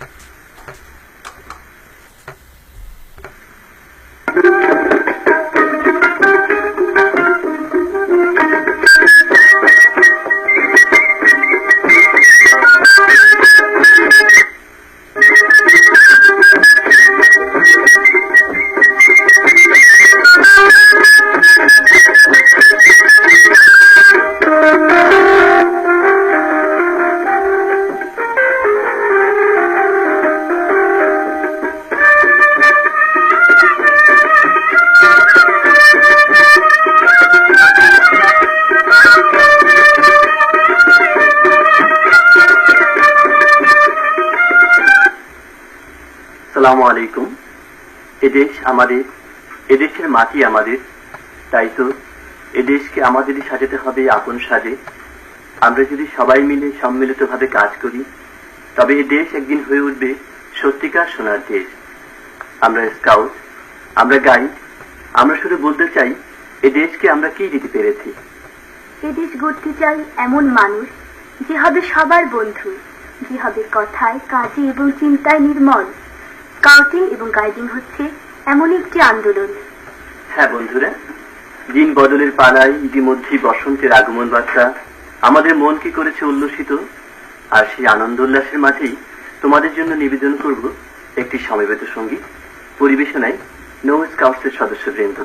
you সালামু আলাইকুম। এদেশ আমাদের, এদেশের মাটি আমাদের, তাই তো? এদেশকে আমাদেরই সাজাতে হবে, আপন সাজে। আমরা যদি সবাই মিলে সম্মিলিতভাবে কাজ করি, তবে দেশ একদিন হয়ে উঠবে সত্যিকার সোনার দেশ। আমরা স্কাউট, আমরা গাইড, আমরা শুধু বলতে চাই, এ দেশকে আমরা কি দিতে পেরেছি? এদেশ গড়তে চাই এমন মানুষ, যে হবে সবার বন্ধু, যে হবে কথায়, কাজে এবং চিন্তায় নির্মল। স্কাউটিং এবং গাইডিং হচ্ছে এমন একটি আন্দোলন। হ্যাঁ বন্ধুরা, দিন বদলের পালায় ইতিমধ্যেই বসন্তের আগমন বার্তা আমাদের মনকে করেছে উল্লসিত, আর সেই আনন্দ উল্লাসের মাঝেই তোমাদের জন্য নিবেদন করব একটি সমবেত সংগীত পরিবেশনায় নৌ স্কাউটসের সদস্যবৃন্দ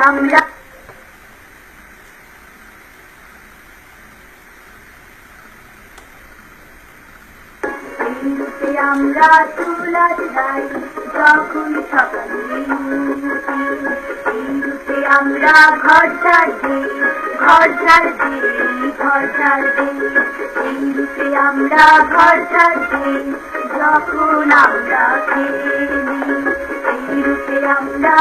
আমরা আমরা রূপে আমরা ঘর ছাড় দিই ঘর ছাড় দিই ঘর ছাড় দিই আমরা ঘর ছাড় দিই যখন আমরা খেলি এই আমরা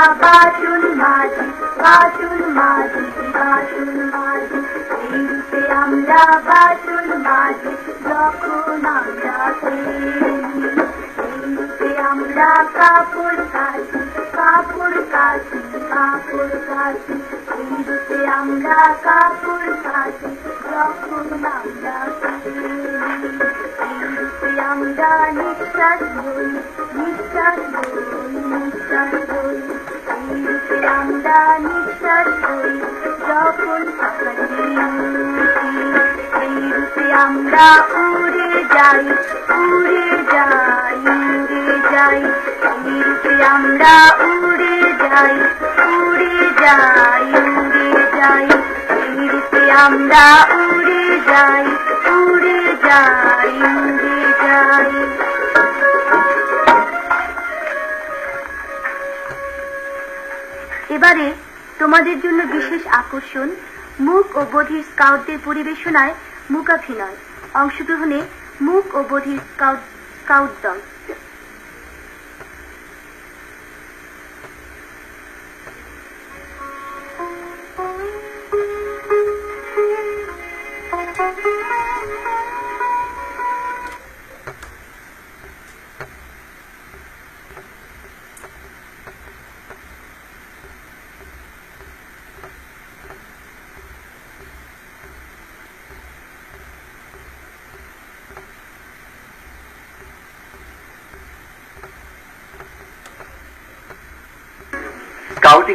মাজি বাসন মাজি বাসন মাজি এই রূপে আমরা বাসন মাজি যখন আমরা খেলি আমরা কাপড় কাচি কাপড় কাচি কাপড় কাচি এই আমরা কাপড় কাচি যখন আমরা আমরা নিঃশ্বাস বই নিঃশ্বাস বই নিঃশ্বাস বই আমরা নিঃশ্বাস বই যখন আমরা উড়ে যাই উড়ে যাই উড়ে যাই আমরা উড়ে যাই উড়ে যাই উড়ে যাই আমরা উড়ে যাই উড়ে যাই উড়ে এবারে তোমাদের জন্য বিশেষ আকর্ষণ, মুখ ও বধির স্কাউটদের পরিবেশনায় মুকাভিনয় অংশগ্রহণে মুখ ও বধির স্কাউট স্কাউট দল।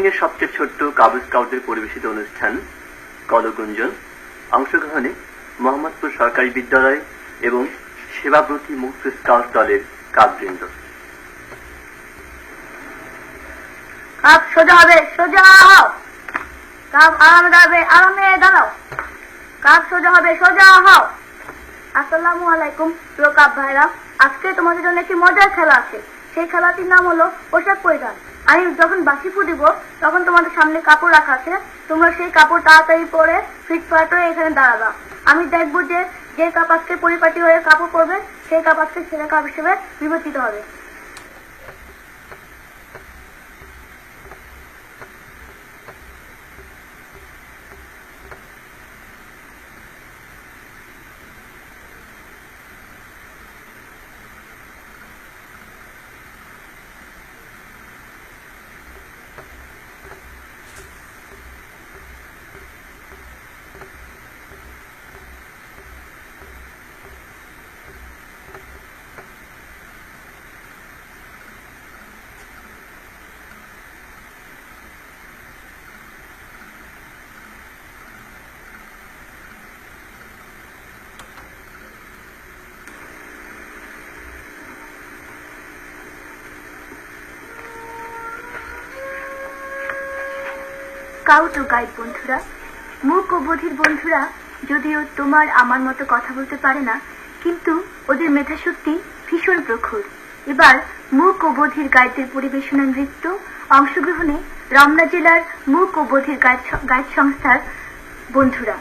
এর সবচেয়ে ছোট্ট কাবু স্কাউটের পরিবেশিত অনুষ্ঠান, কলগুঞ্জন, অংশগ্রহণে মোহাম্মদপুর সরকারি বিদ্যালয় এবং সেবাব্রতী মুক্ত স্কাউট দলের কাকবৃন্দ কাপ সোজা হবে, সোজা হও। কাপ আরামে দাঁড়াবে, আরামে দাঁড়াও। কাপ সোজা হবে, সোজা হও। আসসালামু আলাইকুম, প্রিয় কাপ ভাইরা। আজকে তোমাদের জন্য একটি মজার খেলা আছে। সেই খেলাটির নাম হলো পোশাক পরিধান। আমি যখন বাসি ফুটিব তখন তোমাদের সামনে কাপড় রাখা আছে। তোমরা সেই কাপড় তাড়াতাড়ি পরে ফিটফাট হয়ে এখানে দাঁড়াবা। আমি দেখব যে যে কাপ আজকে পরিপাটি হয়ে কাপড় পরবে, সেই কাপ আজকে ছেলে কাপ হিসেবে বিবেচিত হবে। স্কাউট গাইড বন্ধুরা। মুখ ও বধির বন্ধুরা, যদিও তোমার আমার মতো কথা বলতে পারে না, কিন্তু ওদের মেধাশক্তি ভীষণ প্রখর। এবার মুখ ও বধির গাইডদের পরিবেশনা নৃত্য অংশগ্রহণে রমনা জেলার মুখ ও বধির গাইড গাইড সংস্থার বন্ধুরা।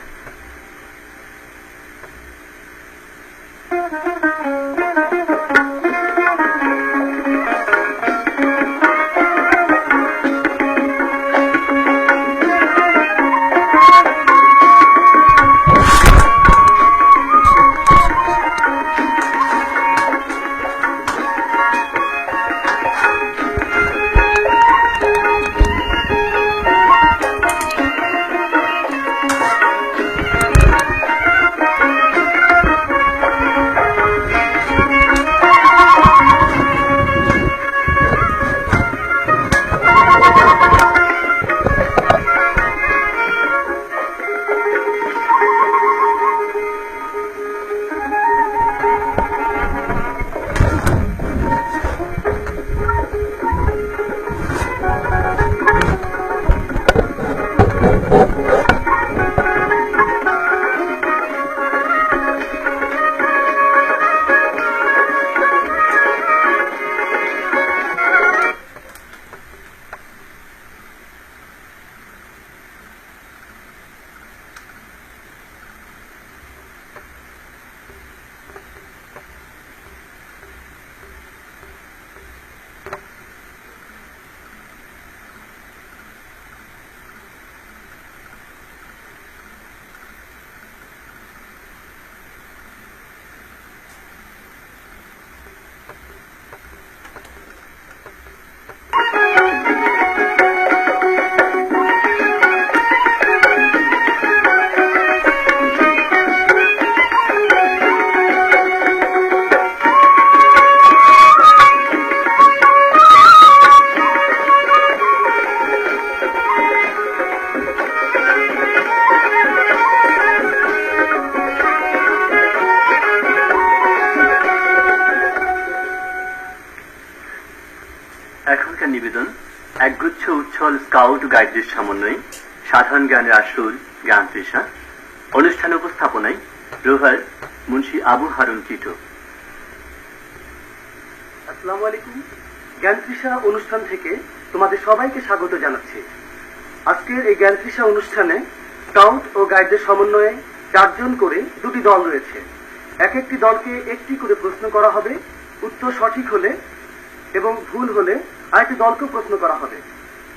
গাইডদের সমন্বয়ে সাধারণ জ্ঞানের আসল জ্ঞান তৃষা অনুষ্ঠান উপস্থাপনায় রোহার মুন্সি আবু হারুন টিটো আসসালামু আলাইকুম। জ্ঞান তৃষা অনুষ্ঠান থেকে তোমাদের সবাইকে স্বাগত জানাচ্ছি। আজকের এই জ্ঞান অনুষ্ঠানে স্কাউট ও গাইডদের সমন্বয়ে চারজন করে দুটি দল রয়েছে। এক একটি দলকে একটি করে প্রশ্ন করা হবে, উত্তর সঠিক হলে এবং ভুল হলে আরেকটি দলকেও প্রশ্ন করা হবে।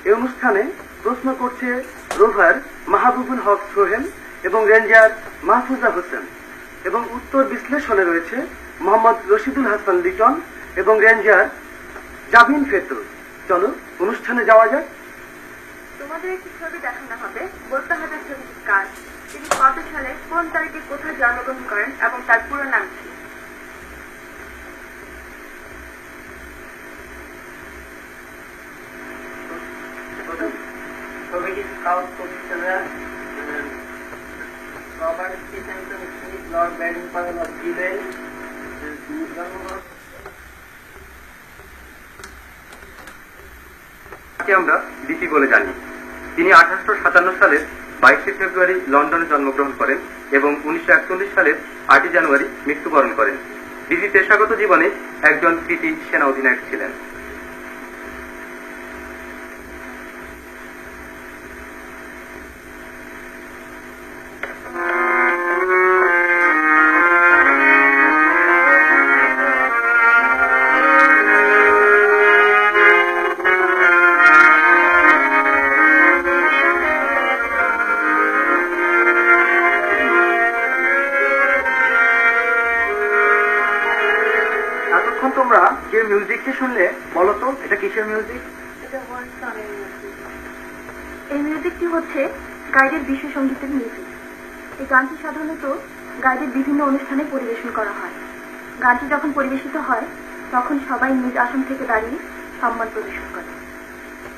এই অনুষ্ঠানে প্রশ্ন করছে রোভার মাহবুবুল হক সোহেল এবং রেঞ্জার মাহফুজা হোসেন এবং উত্তর বিশ্লেষণে রয়েছে মোহাম্মদ রশিদুল হাসান লিটন এবং রেঞ্জার জাবিন ফেতুর চলো, অনুষ্ঠানে যাওয়া যাক। তোমাদের একটি ছবি দেখানো হবে। বলতে হবে ছবিটির কাজ। তিনি কত সালে কোন তারিখে কোথায় জন্মগ্রহণ করেন এবং তার পুরো নাম কি? জিবেল জন্মগ্রহণ আমরা দিতি বলে জানি। তিনি আঠারোশো সাতান্ন সালের বাইশে ফেব্রুয়ারি লন্ডনে জন্মগ্রহণ করেন এবং উনিশশো একচল্লিশ সালের আটই জানুয়ারি মৃত্যুবরণ করেন। দিদি পেশাগত জীবনে একজন কৃতি সেনা অধিনায়ক ছিলেন। মিউজিকটি শুনলে বলো তো এটা কিসের মিউজিক এই মিউজিকটি হচ্ছে গাইডের বিশ্ব সঙ্গীতের মিউজিক এই গানটি সাধারণত গাইডের বিভিন্ন অনুষ্ঠানে পরিবেশন করা হয়। গানটি যখন পরিবেশিত হয় তখন সবাই নিজ আসন থেকে দাঁড়িয়ে সম্মান প্রদর্শন করে।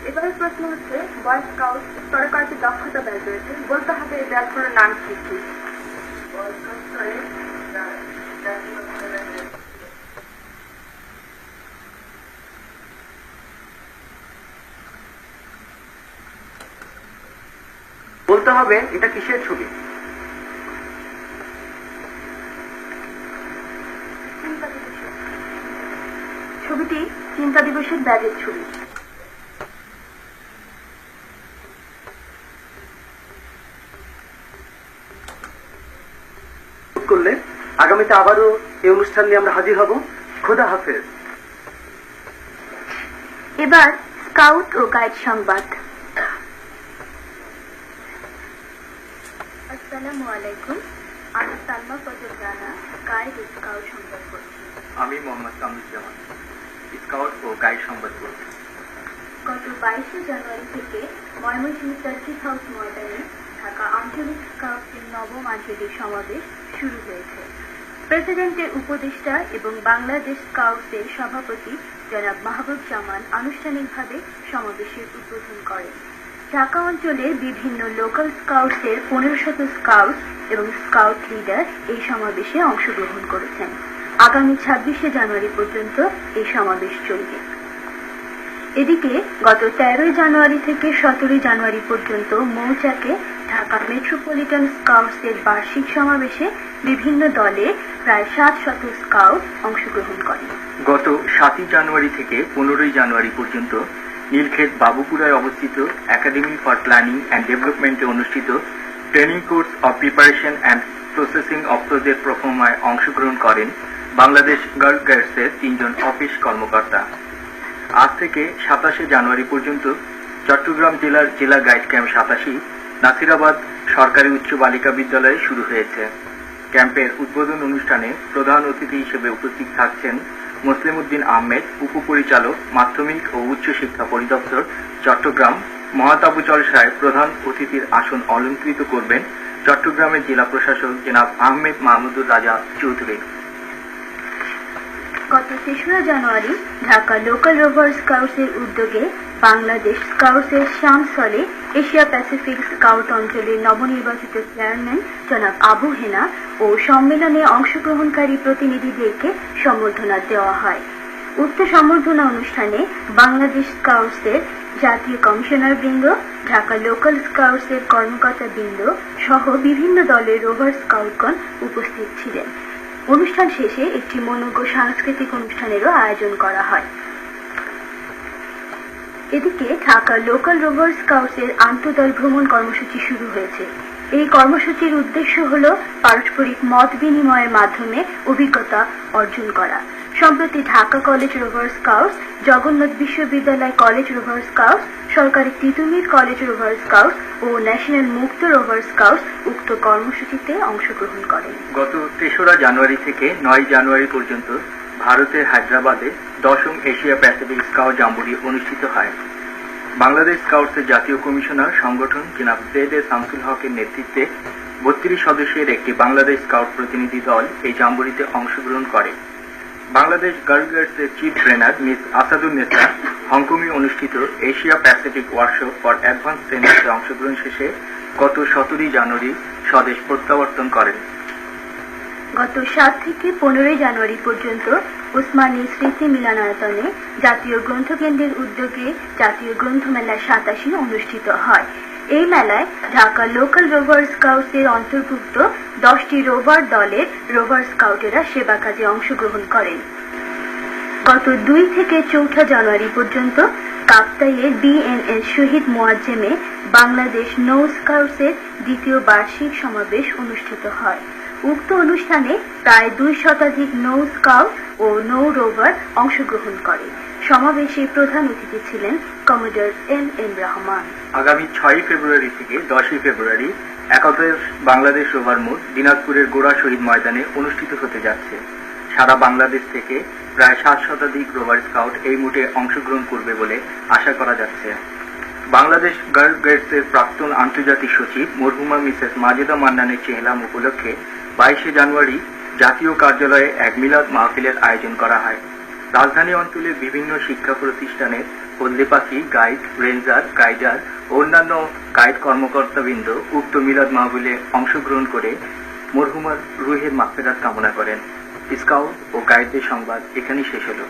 এবারের প্রশ্ন হচ্ছে বয় স্কাউট স্তরে কয়েকটি দক্ষতা ব্যয় রয়েছে বলতে হবে এই ব্যাগগুলোর নাম কি? কি বলতে হবে এটা কিসের ছবি? ছবিটি চিন্তা দিবসের ব্যাগের ছবি। করলে আগামীতে আবারও এই অনুষ্ঠান নিয়ে আমরা হাজির হব। খোদা হাফেজ। এবার স্কাউট ও গাইড সংবাদ আসসালামু আলাইকুম। আমি সালমা ফজল রানা গাইড স্কাউট আমি মোহাম্মদ কামরুজ্জামান স্কাউট ও গাইড গত বাইশে জানুয়ারি থেকে ময়মনসিংহ সার্কিট হাউস ময়দানে ঢাকা আঞ্চলিক স্কাউটের নবম আঞ্চলিক সমাবেশ শুরু হয়েছে। প্রেসিডেন্টের উপদেষ্টা এবং বাংলাদেশ স্কাউটসের সভাপতি জনাব মাহবুব জামান আনুষ্ঠানিকভাবে সমাবেশের উদ্বোধন করেন। ঢাকা অঞ্চলের বিভিন্ন লোকাল স্কাউটসের পনেরো শত স্কাউট এবং স্কাউট লিডার এই সমাবেশে অংশগ্রহণ করেছেন। আগামী ছাব্বিশে জানুয়ারি পর্যন্ত এই সমাবেশ চলবে। এদিকে গত তেরোই জানুয়ারি থেকে সতেরোই জানুয়ারি পর্যন্ত মৌচাকে ঢাকা মেট্রোপলিটন স্কাউটসের বার্ষিক সমাবেশে বিভিন্ন দলে প্রায় সাত শত স্কাউট অংশগ্রহণ করে গত সাতই জানুয়ারি থেকে পনেরোই জানুয়ারি পর্যন্ত নীলক্ষেত বাবুপুরায় অবস্থিত একাডেমি ফর প্ল্যানিং অ্যান্ড ডেভেলপমেন্টে অনুষ্ঠিত training course of preparation and processing of project প্রফর্মায় অংশগ্রহণ করেন বাংলাদেশ গার্ল গাইডসের তিনজন অফিস কর্মকর্তা। আজ থেকে সাতাশে জানুয়ারি পর্যন্ত চট্টগ্রাম জেলার জেলা গাইড ক্যাম্প সাতাশি, নাসিরাবাদ সরকারি উচ্চ বালিকা বিদ্যালয়ে শুরু হয়েছে। ক্যাম্পের উদ্বোধন অনুষ্ঠানে প্রধান অতিথি হিসেবে উপস্থিত থাকছেন মুসলিম উদ্দিন আহমেদ, উপপরিচালক, মাধ্যমিক ও উচ্চ শিক্ষা পরিদপ্তর, চট্টগ্রাম। মহাতাবুচল সাহেব, প্রধান অতিথির আসন অলঙ্কৃত করবেন। চট্টগ্রামের জেলা প্রশাসক জেনাব আহমেদ মাহমুদুর রাজা চৌধুরী। গত তেসরা জানুয়ারি ঢাকা লোকাল রোভার স্কাউটসের উদ্যোগে বাংলাদেশ স্কাউটসের শামসলে এশিয়া প্যাসিফিক স্কাউট অঞ্চলের নবনির্বাচিত চেয়ারম্যান জনাব আবু হেনা ও সম্মেলনে অংশগ্রহণকারী প্রতিনিধিদেরকে সম্বর্ধনা দেওয়া হয়। উক্ত সম্বর্ধনা অনুষ্ঠানে বাংলাদেশ স্কাউটসের জাতীয় কমিশনার বৃন্দ, ঢাকা লোকাল স্কাউটসের কর্মকর্তা বৃন্দ সহ বিভিন্ন দলের রোভার স্কাউটগণ উপস্থিত ছিলেন। অনুষ্ঠান শেষে একটি মনোজ্ঞ সাংস্কৃতিক অনুষ্ঠানেরও আয়োজন করা হয়। এদিকে ঢাকা লোকাল রোভার স্কাউটসের আন্তদল ভ্রমণ কর্মসূচি শুরু হয়েছে। এই কর্মসূচির উদ্দেশ্য হল পারস্পরিক মত বিনিময়ের মাধ্যমে অভিজ্ঞতা অর্জন করা। সম্প্রতি Dhaka college rover scouts, Jagannath বিশ্ববিদ্যালয় কলেজ রোভার স্কাউটস, সরকারি তিতুমির কলেজ রোভার স্কাউটস ও ন্যাশনাল মুক্ত রোভার স্কাউটস উক্ত কর্মসূচিতে অংশগ্রহণ করেন। গত তেসরা জানুয়ারি থেকে নয় জানুয়ারি পর্যন্ত ভারতের হায়দ্রাবাদে দশম এশিয়া প্যাসিফিক স্কাউট জাম্বুরি অনুষ্ঠিত হয়। বাংলাদেশ স্কাউটসের জাতীয় কমিশনার সংগঠন জনাব এ শামসুল হকের নেতৃত্বে বত্রিশ সদস্যের একটি বাংলাদেশ স্কাউট প্রতিনিধি দল এই জাম্বুরিতে অংশগ্রহণ করে। বাংলাদেশ গার্ল গাইডসের চিফ ট্রেনার মিস আসাদুল নেতা হংকংয়ে অনুষ্ঠিত Asia Pacific workshop for advance ট্রেনার্সে অংশগ্রহণ শেষে গত সতেরোই জানুয়ারি স্বদেশ প্রত্যাবর্তন করেন। গত সাত থেকে পনেরোই জানুয়ারি পর্যন্ত উসমানী স্মৃতি মিলনায়তনে জাতীয় গ্রন্থকেন্দ্রের উদ্যোগে জাতীয় গ্রন্থমেলা সাতাশি অনুষ্ঠিত হয়। এই মেলায় ঢাকা লোকাল রোভার স্কাউটসের অন্তর্ভুক্ত দশটি রোভার দলের রোভার স্কাউটেরা সেবা কাজে অংশগ্রহণ করেন। গত দুই থেকে চৌঠা জানুয়ারি পর্যন্ত কাপ্তাইয়ের বিএনএস শহীদ মোয়াজ্জেমে বাংলাদেশ নৌ স্কাউটসের দ্বিতীয় বার্ষিক সমাবেশ অনুষ্ঠিত হয়। উক্ত অনুষ্ঠানে প্রায় দুই শতাধিক নৌ স্কাউট ও নৌ রোভার অংশগ্রহণ করে। সমাবেশে প্রধান অতিথি ছিলেন কমোডর এম এম রহমান। আগামী ছয়ই ফেব্রুয়ারি থেকে দশই ফেব্রুয়ারি একাদশ বাংলাদেশ রোভার মোট দিনাজপুরের গোড়া শহীদ ময়দানে অনুষ্ঠিত হতে যাচ্ছে। সারা বাংলাদেশ থেকে প্রায় সাত শতাধিক রোভার স্কাউট এই মুটে অংশগ্রহণ করবে বলে আশা করা যাচ্ছে। বাংলাদেশ গার্ল গাইডসের প্রাক্তন আন্তর্জাতিক সচিব মরহুমা মিসেস মাজেদা মান্নানের চেহলাম উপলক্ষে বাইশে জানুয়ারি জাতীয় কার্যালয়ে এক মিলাদ মাহফিলের আয়োজন করা হয়। রাজধানী অঞ্চলের বিভিন্ন শিক্ষা প্রতিষ্ঠানে হলদে পাখি, গাইড, রেঞ্জার, গাইডার ও অন্যান্য গাইড কর্মকর্তাবৃন্দ উক্ত মিলাদ মাহফিলে অংশগ্রহণ করে মরহুমার রুহের মাফেরাত কামনা করেন। স্কাউট ও গাইডদের সংবাদ এখানেই শেষ হলো।